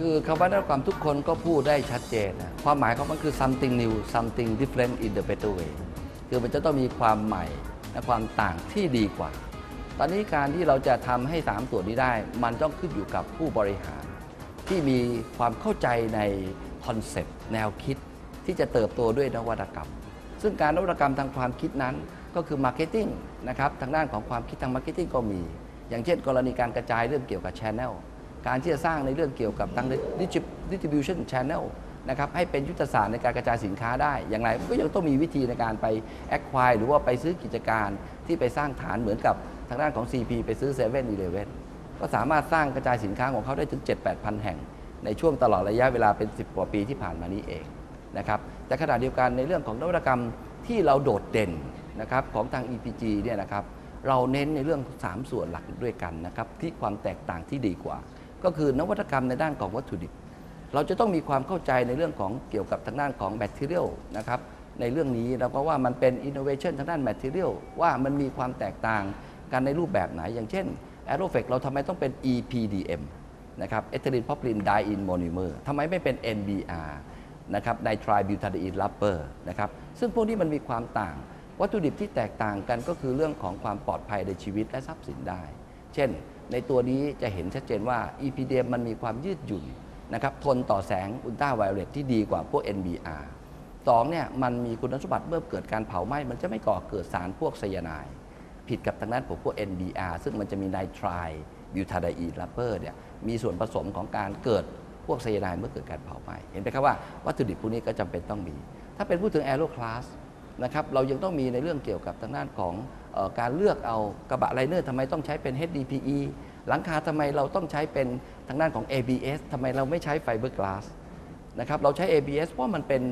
คือคำว่านวัตกรรมทุกคนก็พูดได้ชัดเจนนะความหมายของมันคือ something new something different in the better way คือมันจะต้องมีความใหม่และความต่างที่ดีกว่า ตอนนี้การที่เราจะทำให้ 3 ส่วนนี้ได้ มันต้องขึ้นอยู่กับผู้บริหาร ที่มีความเข้าใจในคอนเซปต์แนวคิดที่จะเติบโตด้วยนวัตกรรม ซึ่งการนวัตกรรมทางความคิดนั้นก็คือมาร์เก็ตติ้งนะครับทางด้านของความคิดทางมาร์เก็ตติ้งก็มี อย่างเช่น กรณีการกระจายเรื่องเกี่ยวกับ Channel การที่จะสร้างในเรื่องเกี่ยวกับทาง distribution channel นะครับให้เป็นยุทธศาสตร์ในการกระจายสินค้าได้ อย่างไรก็ยังต้องมีวิธีในการไป acquire หรือว่าไปซื้อกิจการที่ไปสร้างฐานเหมือนกับทางด้านของ CP ไปซื้อ7 e เ e ่ e อก็สามารถสร้างกระจายสินค้าของเขาได้ถึง 7-8พันแห่ง ในช่วงตลอดระยะเวลาเป็น 10 กว่าปีที่ผ่านมานี้เอง นะครับแต่ขณะเดียวกันในเรื่องของนวัตกรรมที่เราโดดเด่นนะครับของทาง EPG เนี่ยนะครับเราเน้นในเรื่อง 3 ส่วนหลักด้วยกันนะครับที่ความแตกต่างที่ดีกว่า ก็คือนวัตกรรมในด้านของวัตถุดิบ เราจะต้องมีความเข้าใจในเรื่องของเกี่ยวกับทางด้านของแมทเทียลนะครับในเรื่องนี้เราก็ว่ามันเป็นอินโนเวชันทางด้านแมทเทียลว่ามันมีความแตกต่างกันในรูปแบบไหน อย่างเช่น a e r o f e c เราทำไมต้องเป็น EPDM นะครับ Ethylene Propylene Diene Monomer ทำไมไม่เป็น NBR นะครับ Nitributadiene Rubber นะครับซึ่งพวกนี้มันมีความต่าง วัตถุดิบที่แตกต่างกันก็คือเรื่องของความปลอดภัยในชีวิตและทรัพย์สินได้ เช่น ในตัวนี้จะเห็นชัดเจนว่า EPDM มันมีความยืดหยุ่นนะครับทนต่อแสงอุลตราไวโอเลตที่ดีกว่าพวก NBR สองเนี่ยมันมีคุณสมบัติเมื่อเกิดการเผาไหม้มันจะไม่ก่อเกิดสารพวกไซยาไนด์ผิดกับทางด้านพวก NBR ซึ่งมันจะมีไนทริบิวทาไดอีนรับเปอร์เนี่ยมีส่วนผสมของการเกิด พวกไซยาไนด์เมื่อเกิดการเผาไหม้เห็นไหมครับว่าวัตถุดิบพวกนี้ก็จำเป็นต้องมี ถ้าเป็นพูดถึงแอโรคลาสนะครับเรายังต้องมีในเรื่องเกี่ยวกับทางด้านของออการเลือกเอากระบะไลเนอร์ทำไมต้องใช้เป็น HDPE หลังคาทำไมเราต้องใช้เป็นทางด้านของ ABS ทำไมเราไม่ใช้ไฟเบอร์กลาสนะครับเราใช้ ABS เพราะมันเป็น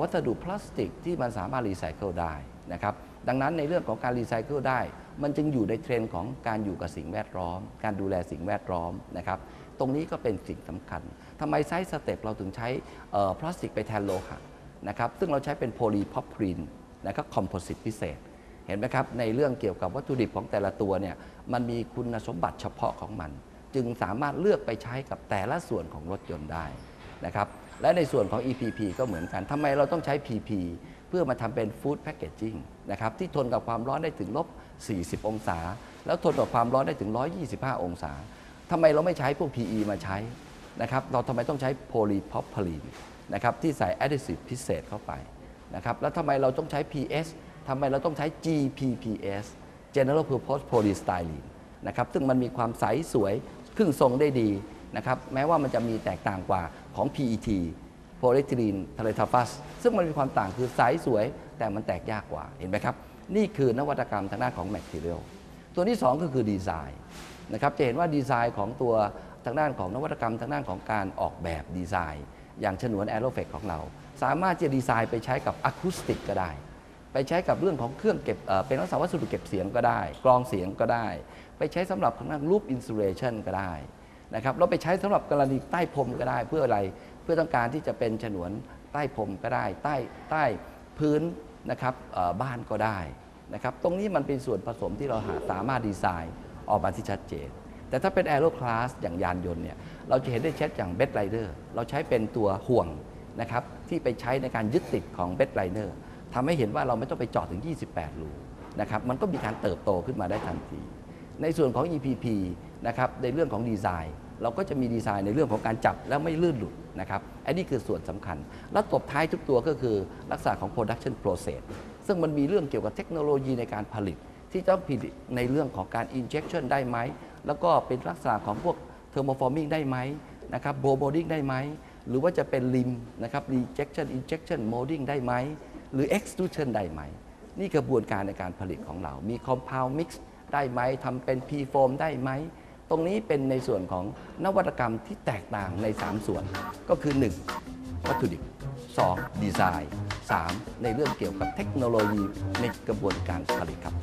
วัสดุพลาสติกที่มันสามารถรีไซเคิลได้นะครับ ดังนั้นในเรื่องของการรีไซเคิลได้ มันจึงอยู่ในเทรนด์ของการอยู่กับสิ่งแวดล้อม การดูแลสิ่งแวดล้อมนะครับ ตรงนี้ก็เป็นสิ่งสำคัญทำไมไซส์สเต็ปเราถึงใช้พลาสติกไปแทนโลหะนะครับ ซึ่งเราใช้เป็นโพลีพอพรีนนะครับคอมโพสิตพิเศษ เห็นไหมครับ ในเรื่องเกี่ยวกับวัตถุดิบของแต่ละตัวเนี่ย มันมีคุณสมบัติเฉพาะของมัน จึงสามารถเลือกไปใช้กับแต่ละส่วนของรถยนต์ได้นะครับ และในส่วนของ EPP ก็เหมือนกันทำไมเราต้องใช้ PP พื่อมาทำเป็นฟู้ดแพคเกจจิ้งนะครับที่ทนกับความร้อนได้ถึงลบ 40 องศา แล้วทนกับความร้อนได้ถึง 125 องศาทำไมเราไม่ใช้พวก PE มาใช้นะครับเราทำไมต้องใช้โพลีพอพลีนนะครับที่ใส่แอดดิซีฟพิเศษเข้าไปนะครับแล้วทำไมเราต้องใช้ PS ทำไมเราต้องใช้ GPPS General Purpose Polystyrene นะครับซึ่งมันมีความใสสวยครึ่งทรงได้ดีนะครับแม้ว่ามันจะมีแตกต่างกว่าของ PET Polyethylene t e r e t a p h u s ซึ่งมันมีความต่างคือใสสวย แต่มันแตกยากกว่าเห็นไหมครับ นี่คือนวัตกรรมทางด้านของ Material ตัวที่ 2 ก็คือดีไซน์นะครับจะเห็นว่าดีไซน์ของตัวทางด้านของนวัตกรรมทางด้านของการออกแบบดีไซน์ อย่างฉนวน a e r o f e c ของเรา สามารถจะดีไซน์ไปใช้กับอะคูสติกก็ได้ ไปใช้กับเรื่องของเครื่องเก็บเป็นลักษณะวัสดุเก็บเสียงก็ได้ กรองเสียงก็ได้ ไปใช้สำหรับทางด้านรูปอินซูเรชันก็ได้นะครับเราไปใช้สำหรับกรณีใต้พรมก็ได้เพื่ออะไร เพื่อต้องการที่จะเป็นฉนวนใต้พรมก็ได้ ใต้ใต้พื้นนะครับบ้านก็ได้นะครับตรงนี้มันเป็นส่วนผสมที่เราหาสามารถดีไซน์ออกมาที่ชัดเจน แต่ถ้าเป็นแอโรคลาสอย่างยานยนต์เนี่ยเราจะเห็นได้ชัดอย่างเบดไ r เดอร์เราใช้เป็นตัวห่วงนะครับที่ไปใช้ในการยึดติดของเบดไ r เดอร์ทำให้เห็นว่าเราไม่ต้องไปเจาะถึง 28 รูนะครับมันก็มีการเติบโตขึ้นมาได้ทันที ในส่วนของ EPP นะครับในเรื่องของดีไซน์ เราก็จะมีดีไซน์ในเรื่องของการจับแล้วไม่ลื่นหลุดนะครับอันนี้คือส่วนสำคัญ แล้วตบท้ายทุกตัวก็คือลักษณะของ production process ซึ่งมันมีเรื่องเกี่ยวกับเทคโนโลยีในการผลิต ที่ต้องผลิตในเรื่องของการ injection ได้ไหม แล้วก็เป็นลักษณะของพวก thermoforming ได้ไหมนะครับ blow molding ได้ไหม หรือว่าจะเป็น lim นะครับ rejection injection molding ได้ไหม หรือ extrusion ได้ไหม นี่กระบวนการในการผลิตของเรา มี compound mix ได้ไหมทำเป็น P foam ได้ไหม ตรงนี้เป็นในส่วนของนวัตกรรมที่แตกต่างใน 3 ส่วน ก็คือ 1. วัตถุดิบ 2. ดีไซน์ 3. ในเรื่องเกี่ยวกับเทคโนโลยีในกระบวนการผลิตครับ